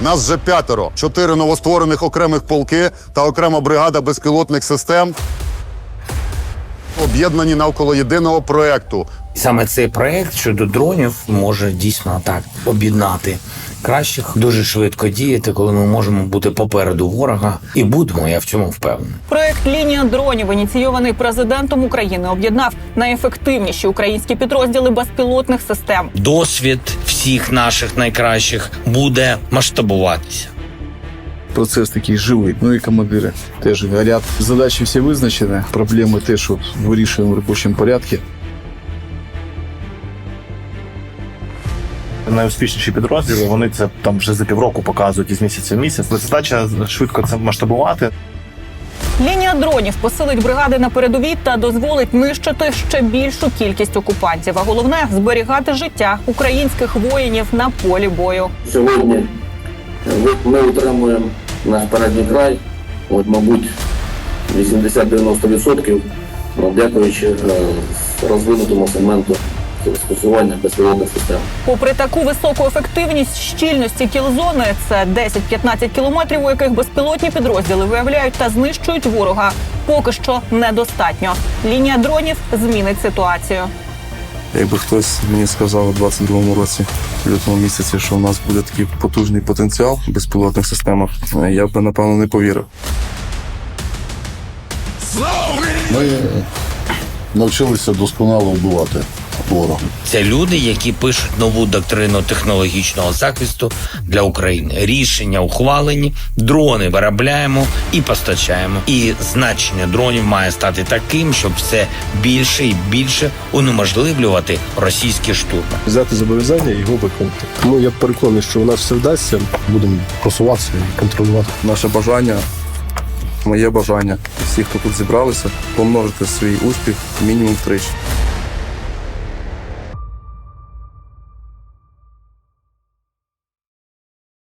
Нас вже п'ятеро, чотири новостворених окремих полки та окрема бригада безпілотних систем. Об'єднані навколо єдиного проекту. Саме цей проект щодо дронів може дійсно так об'єднати кращих, дуже швидко діяти, коли ми можемо бути попереду ворога, і будемо. Я в цьому впевнений. Проект лінія дронів, ініційований президентом України, об'єднав найефективніші українські підрозділи безпілотних систем. Досвід всіх наших найкращих буде масштабуватися. Процес такий живий. Ну і командири теж горять. Задачі всі визначені, проблеми теж вирішуємо в робочому порядку. Найуспішніші підрозділи вони це там вже за півроку показують із місяця в місяць. Задача швидко це масштабувати. Лінія дронів посилить бригади на передовій та дозволить нищити ще більшу кількість окупантів. А головне зберігати життя українських воїнів на полі бою. Сьогодні ми утримуємо наш передній край, от, мабуть, 80-90%, ну, дякуючи е, розвинутому сегменту застосування безпілотних систем. Попри таку високу ефективність щільності кілзони, це 10-15 кілометрів, у яких безпілотні підрозділи виявляють та знищують ворога. Поки що недостатньо. Лінія дронів змінить ситуацію. Якби хтось мені сказав у 22-му році, в лютому місяці, що у нас буде такий потужний потенціал в безпілотних системах, я б напевно не повірив. Ми навчилися досконало вбивати ворога. Це люди, які пишуть нову доктрину технологічного захисту для України. Рішення ухвалені, дрони виробляємо і постачаємо. І значення дронів має стати таким, щоб все більше і більше унеможливлювати російські штурми. взяти зобов'язання і його виконати. Тому я переконаний, що у нас все вдасться. Будемо просуватися і контролювати. Наше бажання, моє бажання, всі, хто тут зібралися, помножити свій успіх мінімум втричі.